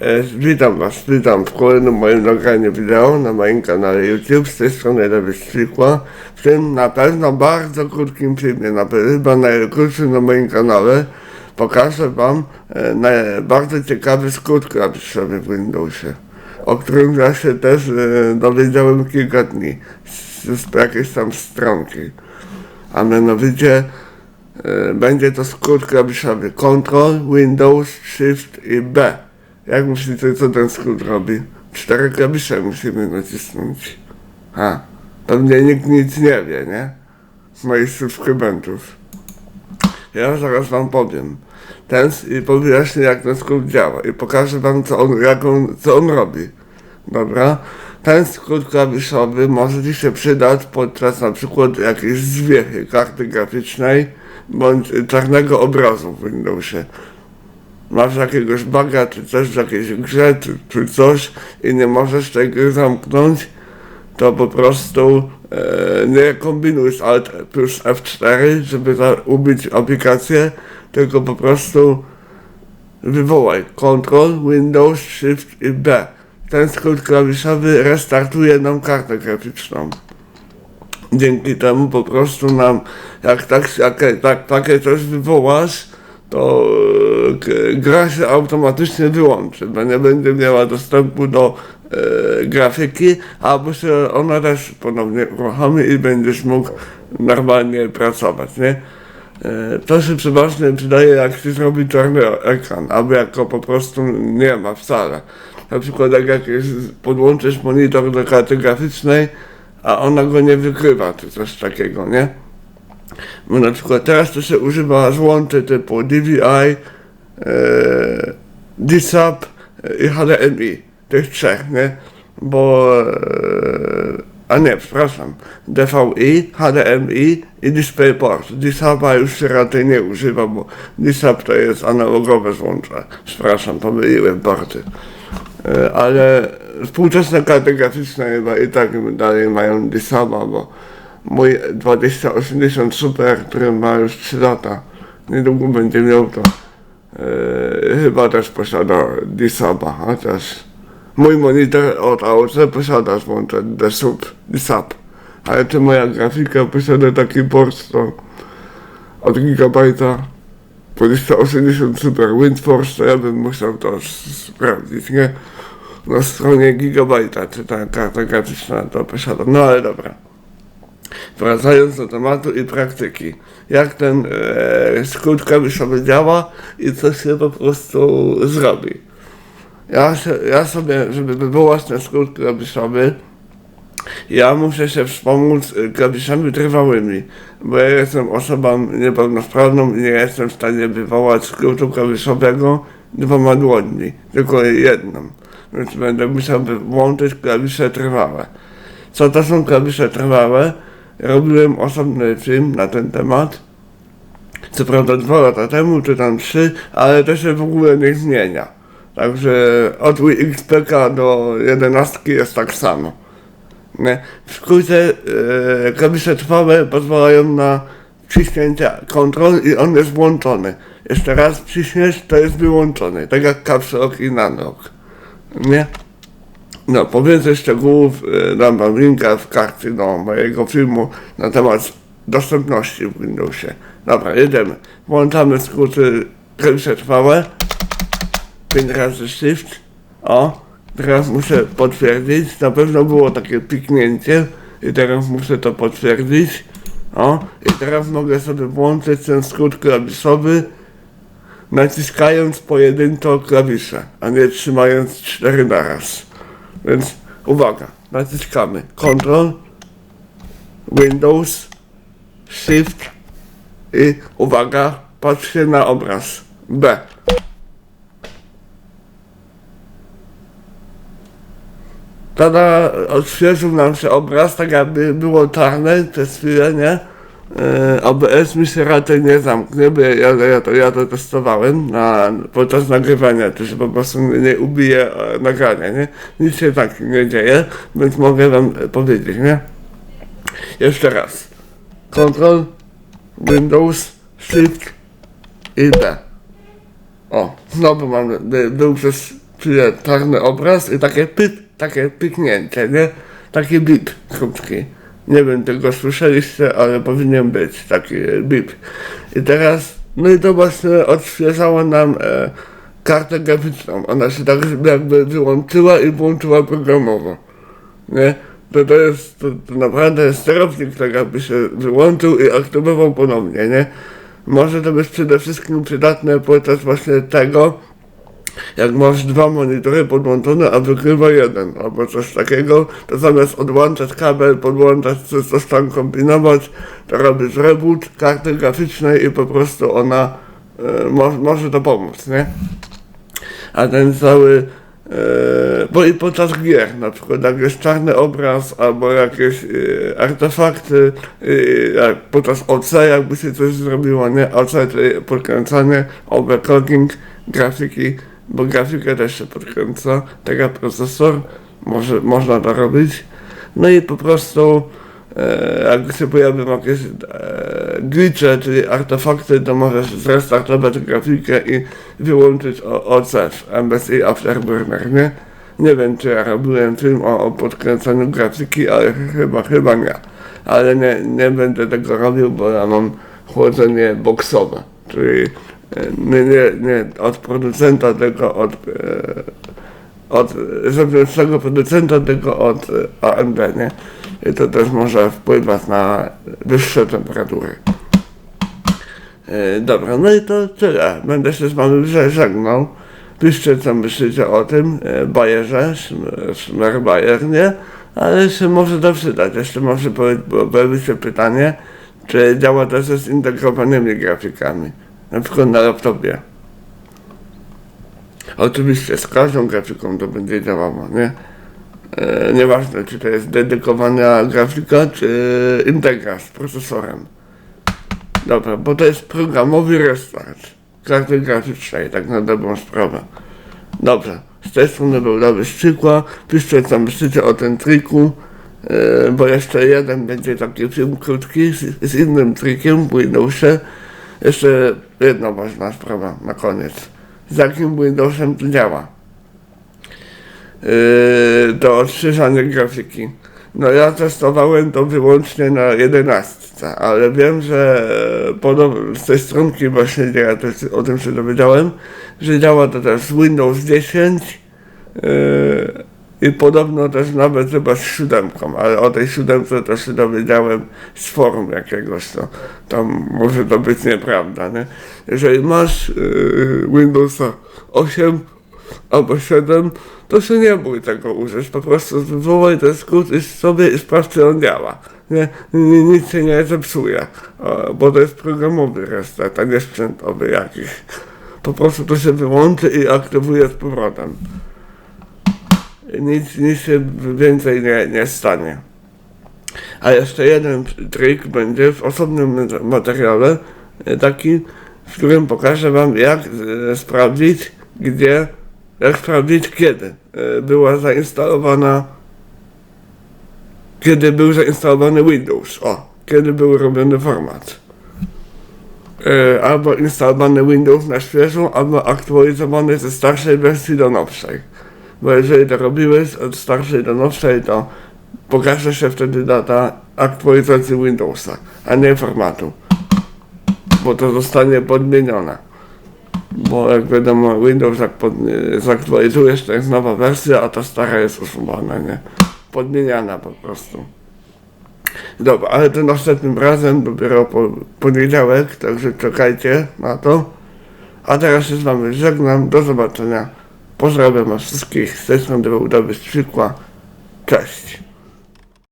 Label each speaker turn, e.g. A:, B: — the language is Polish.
A: E, Witam Was, witam w kolejnym moim nagraniu wideo na moim kanale YouTube. Z tej strony Strikła. W tym na pewno bardzo krótkim filmie, na chyba najkrótszym na moim kanale, pokażę Wam e, bardzo ciekawy skrót klawiszowy w Windowsie, o którym ja się też e, dowiedziałem kilka dni z, z jakiejś tam stronki. A mianowicie będzie to skrót klawiszowy Ctrl, Windows, Shift i B. Jak myślicie, co ten skrót robi? Cztery klawisze musimy nacisnąć. Ha, pewnie nikt nic nie wie, nie? Z moich subskrybentów. Ja zaraz wam powiem. Ten i wyjaśnię jak ten skrót działa i pokażę wam co on, jak on, co on robi. Dobra? Ten skrót klawiszowy może ci się przydać podczas na przykład jakiejś zwiechy karty graficznej bądź czarnego obrazu w Windowsie masz jakiegoś baga, czy coś w jakiejś grze, czy, czy coś i nie możesz tej gry zamknąć, to po prostu e, nie kombinuj z Alt plus F4, żeby za, ubić aplikację, tylko po prostu wywołaj Ctrl, Windows, Shift i B. Ten skrót klawiszowy restartuje nam kartę graficzną. Dzięki temu po prostu nam, jak tak, jak, tak, takie coś wywołasz, to e, gra się automatycznie wyłączy, bo nie będzie miała dostępu do e, grafiki, albo się ona też ponownie uruchomi i będziesz mógł normalnie pracować, nie? E, To się przeważnie przydaje, jak się zrobi czarny ekran, albo jak go po prostu nie ma wcale. Na przykład jak jakieś podłączysz monitor do karty graficznej, a ona go nie wykrywa, czy coś takiego, nie? Bo na przykład teraz to się używa złączy typu DVI, e, DSAP i HDMI. Tych trzech, nie? Bo... E, a nie, przepraszam. DVI, HDMI i DisplayPort. DSAPa już się raczej nie używa, bo DSAP to jest analogowe złącze. Przepraszam, pomyliłem porty. E, ale współczesne karty graficzne chyba i tak dalej mają DSAPa, bo mój 2080 Super, który ma już 3 lata, niedługo będzie miał to. E, chyba też posiada DSAPa, chociaż mój monitor od AOC posiada złącze DSUP, DSAP. Ale czy moja grafika posiada taki port, to od gigabajta 2080 Super WindForce, to ja bym musiał to sprawdzić, nie? Na stronie gigabajta, czy ta karta graficzna to posiada. No ale dobra. Wracając do tematu i praktyki. Jak ten e, skrót klawiszowy działa i co się po prostu zrobi. Ja, ja sobie, żeby wywołać ten skrót klawiszowy, ja muszę się wspomóc e, klawiszami trwałymi, bo ja jestem osobą niepełnosprawną i nie jestem w stanie wywołać skrótu klawiszowego dwoma dłońmi, tylko jedną. Więc będę musiał włączyć klawisze trwałe. Co to są klawisze trwałe? Robiłem osobny film na ten temat. Co prawda dwa lata temu, czy tam trzy, ale to się w ogóle nie zmienia. Także od XPK do 11 jest tak samo. Nie? W skrócie e, klawisze trwałe pozwalają na wciśnięcie kontrol i on jest włączony. Jeszcze raz wciśniesz, to jest wyłączony. Tak jak caps lock i nanlock. Nie? No, po więcej szczegółów e, dam wam linka w karcie do mojego filmu na temat dostępności w Windowsie. Dobra, jedziemy. Włączamy skróty klawisze trwałe. 5 razy Shift. O, teraz muszę potwierdzić. Na pewno było takie piknięcie i teraz muszę to potwierdzić. O, i teraz mogę sobie włączyć ten skrót klawiszowy naciskając pojedynczo klawisze, a nie trzymając cztery naraz. Więc uwaga, naciskamy Ctrl, Windows, Shift i uwaga, patrzcie na obraz B. Tada odświeżył nam się obraz, tak jakby było czarne przez chwilę, nie? E, OBS mi się raczej nie zamknie, bo ja, ja, to, ja to testowałem na, podczas nagrywania, to się po prostu nie, ubije e, nagrania, nie? Nic się tak nie dzieje, więc mogę wam e, powiedzieć, nie? Jeszcze raz. Ctrl, Windows, Shift i B. O, znowu mam, by, był przez Czyli czarny obraz i takie pyt, takie pyknięcie, nie? Taki bip krótki. Nie wiem, tego słyszeliście, ale powinien być taki bip. I teraz, no i to właśnie odświeżało nam e, kartę graficzną. Ona się tak jakby wyłączyła i włączyła programowo. Nie? To, to jest, to, to naprawdę jest sterownik, tak jakby się wyłączył i aktywował ponownie, nie? Może to być przede wszystkim przydatne podczas właśnie tego, jak masz dwa monitory podłączone, a wykrywa jeden, albo coś takiego, to zamiast odłączać kabel, podłączać, coś, tam kombinować, to robisz reboot karty graficznej i po prostu ona e, mo, może to pomóc, nie? A ten cały, e, bo i podczas gier, na przykład jak jest czarny obraz, albo jakieś e, artefakty, jak podczas OC jakby się coś zrobiło, nie? OC, czyli podkręcanie, overclocking, grafiki, bo grafikę też się podkręca, tak jak procesor, może, można to robić. No i po prostu e, jak się pojawią jakieś e, glitche, czyli artefakty, to możesz zrestartować grafikę i wyłączyć o- OC w MSI Afterburner, nie? Nie wiem, czy ja robiłem film o, o podkręcaniu grafiki, ale chyba, chyba nie. Ale nie, nie będę tego robił, bo ja mam chłodzenie boksowe, czyli nie, nie, nie od producenta, tylko od, e, od zewnętrznego producenta, tylko od e, AMD, nie? I to też może wpływać na wyższe temperatury. E, Dobra, no i to tyle. Będę się z wami że- żegnał. Piszcie co myślicie o tym bajerze, Szm- Szmer Bajer, nie? Ale się może to przydać. Jeszcze może powie- bo- pojawi się pytanie, czy działa też z zintegrowanymi grafikami. Na przykład na laptopie. Oczywiście z każdą grafiką to będzie działało, nie? E, nieważne, czy to jest dedykowana grafika, czy integra z procesorem. Dobra, bo to jest programowy restart karty graficznej, tak na dobrą sprawę. Dobrze, z tej strony był Dobry Szczykła. Piszcie co myślicie o tym triku, e, bo jeszcze jeden będzie taki film krótki z, z innym trikiem w Windowsie. Jeszcze jedna ważna sprawa na koniec. Z jakim Windowsem to działa? Yy, do odświeżania grafiki. No ja testowałem to wyłącznie na 11, ale wiem, że z tej stronki właśnie, ja też o tym się dowiedziałem, że działa to też z Windows 10 yy, i podobno też nawet chyba z siódemką, ale o tej siódemce to się dowiedziałem z forum jakiegoś, to tam może to być nieprawda, nie? Jeżeli masz yy, Windowsa 8 albo 7, to się nie bój tego użyć, po prostu wywołaj ten skrót i sobie i sprawdź, czy on działa. Nie, nie, nic się nie zepsuje, bo to jest programowy restart, a nie sprzętowy jakiś. Po prostu to się wyłączy i aktywuje z powrotem. Nic, nic się więcej nie, nie stanie. A jeszcze jeden trik będzie w osobnym materiale, e, taki, w którym pokażę wam jak e, sprawdzić, gdzie, jak sprawdzić kiedy e, była zainstalowana, kiedy był zainstalowany Windows, o, kiedy był robiony format. Albo instalowany Windows na świeżo, albo aktualizowany ze starszej wersji do nowszej. Bo jeżeli to robiłeś od starszej do nowszej, to pokaże się wtedy data aktualizacji Windowsa, a nie formatu. Bo to zostanie podmienione. Bo jak wiadomo, Windows jak pod, zaktualizujesz, to jest nowa wersja, a ta stara jest usuwana, nie? Podmieniana po prostu. Dobra, ale to następnym razem, dopiero po poniedziałek, także czekajcie na to. A teraz się z wami żegnam, do zobaczenia. Pozdrawiam was wszystkich, z tej strony był przykład. Cześć.